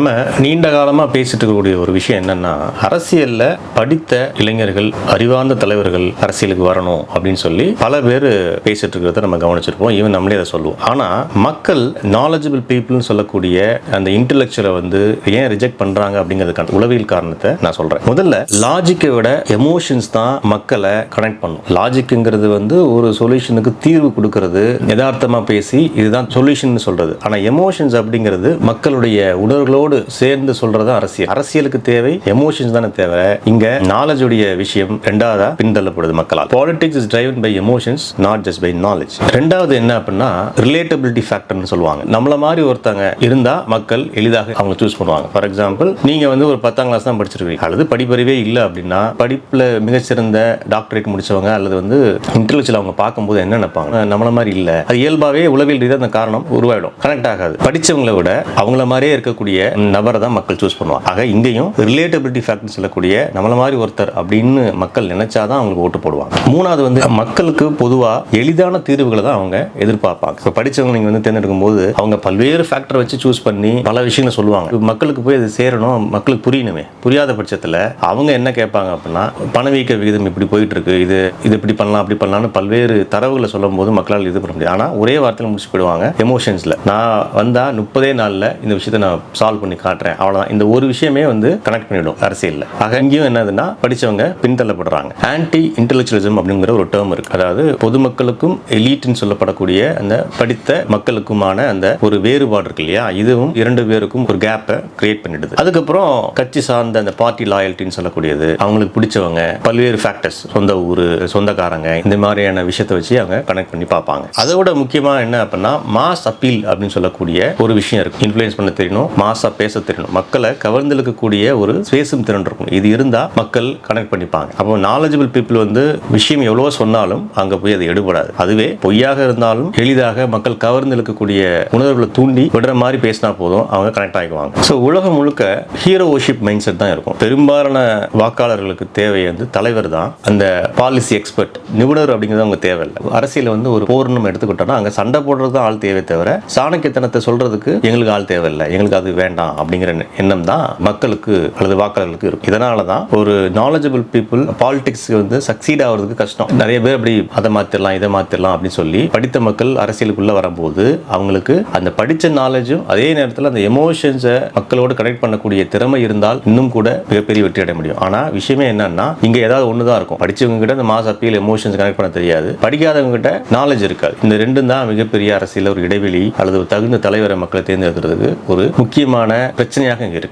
நம்ம நீண்ட காலமாக பேசிட்டு இருக்கக்கூடிய ஒரு விஷயம் என்னன்னா அரசியல்ல படித்த இளைஞர்கள் அறிவார்ந்த தலைவர்கள் அரசியலுக்கு வரணும் அப்படின்னு சொல்லி பல பேர் பேசிட்டு இருக்கிறத நம்ம கவனிச்சிருப்போம். ஈவன் நம்மளே அதை சொல்லுவோம். ஆனா மக்கள் நாலேஜபிள் பீப்புள்னு சொல்லக்கூடிய அந்த இன்டெலெக்சுவலை வந்து ஏன் ரிஜெக்ட் பண்றாங்க அப்படிங்கிறதுக்கான உளவியல் காரணத்தை நான் சொல்றேன். முதல்ல லாஜிக்கை விட எமோஷன்ஸ் தான் மக்களை கனெக்ட் பண்ணும். லாஜிக்குங்கிறது வந்து ஒரு சொல்யூஷனுக்கு தீர்வு கொடுக்கறது யதார்த்தமா பேசி இதுதான் சொல்யூஷன் சொல்றது. ஆனா எமோஷன்ஸ் அப்படிங்கிறது மக்களுடைய உணர்வுகளோடு சேர்ந்து சொல்றது அரசியல். அரசியலுக்கு தேவை எமோஷன்ஸ் தானே தேவை. இங்க நாலேஜ் உடைய விஷயம் ரெண்டாவதா பின்தள்ளப்படுது மக்களால். Politics is driven by emotions not just by knowledge ரெண்டாவது என்ன அப்படின்னா ரிலேட்டபிலிட்டி ஃபேக்டர்னு சொல்லுவாங்க. நம்மள மாதிரி ஒருத்தங்க இருந்தா மக்கள் எளிதாக அவங்க சூஸ் பண்ணுவாங்க. ஃபார் எக்ஸாம்பிள் நீங்க வந்து ஒரு பத்தாம் கிளாஸ் தான் படிச்சிருக்கீங்க. அல்லது படிப்பறிவே இல்லை அப்படின்னா படிப்புல மிகச்சிறந்த டாக்டரேட் முடிச்சவங்க அல்லது வந்து இன்டெலெக்சுவல் அவங்க பார்க்கும்போது என்ன நினைப்பாங்க நம்மள மாதிரி இல்லை. அது இயல்பாவே உளவியல் ரீதியாக அந்த காரணம் உருவாயிடும். கனெக்ட் ஆகாது. படிச்சவங்களை விட அவங்கள மாதிரியே இருக்கக்கூடிய நபரை தான் மக்கள் சூஸ் பண்ணுவாங்க. ஆக இங்கேயும் ரிலேட்டபிலிட்டி ஃபேக்டர் சொல்லக்கூடிய நம்மள மாதிரி ஒருத்தர் அப்படின்னு மக்கள் நினைச்சாதான் அவங்களுக்கு ஓட்டு போடுவாங்க. மூணாவது வந்து மக்களுக்கு பொதுவாக எளிதான தீர்வுகளை தான் அவங்க எதிர்பார்ப்பாங்க. இப்போ படித்தவங்க நீங்கள் வந்து தேர்ந்தெடுக்கும் போது அவங்க பல்வேறு ஃபேக்டர் வச்சு சூஸ் பண்ணி பல விஷயங்களை சொல்லுவாங்க. மக்களுக்கு போய் அது சேரணும் மக்களுக்கு புரியணுமே. புரியாத பட்சத்தில் அவங்க என்ன கேட்பாங்க அப்படின்னா பணவீக்க விகிதம் இப்படி போயிட்டு இருக்கு இது இது இப்படி பண்ணலாம் அப்படி பண்ணலாம்னு பல்வேறு தரவுகளை சொல்லும் போது மக்களால் இது பண்ண முடியாது ஆனால் ஒரே வார்த்தையில் முடிச்சு போயிடுவாங்க எமோஷன்ஸில் நான் வந்தால் முப்பதே நாளில் இந்த விஷயத்தை நான் சால்வ் பண்ணி காட்டுறேன். அவ்வளவுதான். இந்த ஒரு விஷயமே வந்து கனெக்ட் பண்ணிடும் அரசியலில். ஆக இங்கேயும் என்னதுன்னா படிச்சவங்க பின்தள்ளப்படுறாங்க. ஆன்டி இன்டெலெக்சுவலிசம் அப்படிங்கிற ஒரு டேர்ம் இருக்கு. அதாவது பொதுமக்களுக்கும் எலீட்னு சொல்லப்படக்கூடிய அந்த படித்த மக்களுக்குமான அந்த ஒரு வேறுபாடு இருக்கு இல்லையா? இதுவும் இரண்டு பேருக்கும் ஒரு கேப்பை கிரியேட் பண்ணிடுது. அதுக்கப்புறம் கட்சி சார்ந்த அந்த பார்ட்டி லாயல்ட்டின்னு சொல்லக்கூடியது அவங்களுக்கு பிடிச்சவங்க பல்வேறு ஃபேக்டர்ஸ் சொந்த ஊர் சொந்தக்காரங்க இந்த மாதிரியான விஷயத்தை வச்சு அவங்க கனெக்ட் பண்ணி பார்ப்பாங்க. அதை விட முக்கியமா என்ன அப்படின்னா மாஸ் அப்பீல் அப்படின்னு சொல்லக்கூடிய ஒரு விஷயம் இருக்கு. இன்ஃப்ளூயன்ஸ் பண்ண தெரியணும் மாஸ் மாசா பேச தெரியணும். மக்களை கவர்ந்தெழுக்கக்கூடிய ஒரு பேசும் திறன் இருக்கும். இது இருந்தா மக்கள் கனெக்ட் பண்ணிப்பாங்க. அப்போ நாலேஜபிள் பீப்புள் வந்து விஷயம் எவ்வளவோ சொன்னாலும் அங்க போய் அது எடுபடாது. அதுவே பொய்யாக இருந்தாலும் எளிதாக மக்கள் கவர்ந்து இழுக்கக்கூடிய உணர்வுகளை தூண்டி விடுற மாதிரி பேசினா போதும். அவங்க கனெக்ட் ஆகிக்குவாங்க ஸோ உலகம் முழுக்க ஹீரோ ஓஷிப் மைண்ட் செட் தான் இருக்கும். பெரும்பாலான வாக்காளர்களுக்கு தேவை வந்து தலைவர் தான். அந்த பாலிசி எக்ஸ்பர்ட் நிபுணர் அப்படிங்கிறது அவங்க தேவையில்லை. அரசியல் வந்து ஒரு போர் நம்ம எடுத்துக்கிட்டோம்னா அங்கே சண்டை போடுறது தான் ஆள் தேவை தவிர சாணக்கியத்தனத்தை சொல்றதுக்கு எங்களுக்கு ஆள் தேவையில்லை. எங்களுக்கு அது வேண்டாம். அப்படிங்கிற எண்ணம் தான் மக்களுக்கு அல்லது வாக்காளர்களுக்கு இருக்கும். இதனால தான் ஒரு நாலேஜபிள் பீப்புள் பாலிடிக்ஸ் வந்து சக்சீட் ஆகிறதுக்கு கஷ்டம். நிறைய பேர் அப்படி அதை மாத்திரலாம் இதை மாத்திரலாம் அப்படின்னு சொல்லி படித்த மக்கள் அரசியலுக்குள்ள வரும்போது அவங்களுக்கு அந்த படித்த நாலேஜும் அதே நேரத்தில் அந்த எமோஷன்ஸை மக்களோடு கனெக்ட் பண்ணக்கூடிய திறமை இருந்தால் இன்னும் கூட மிகப்பெரிய வெற்றி அடைய முடியும். ஆனால் விஷயமே என்னன்னா இங்கே ஏதாவது ஒன்று தான் இருக்கும். படித்தவங்க கிட்ட அந்த மாஸ் அப்பீல் எமோஷன்ஸ் கனெக்ட் பண்ண தெரியாது. படிக்காதவங்க கிட்ட நாலேஜ் இருக்காது. இந்த ரெண்டும் தான் மிகப்பெரிய அரசியல் ஒரு இடைவெளி அல்லது ஒரு தகுந்த தலைவரை மக்களை தேர்ந்தெடுக்கிறதுக்கு ஒரு முக்கியமான பிரச்சனையாக இங்கே இருக்கு.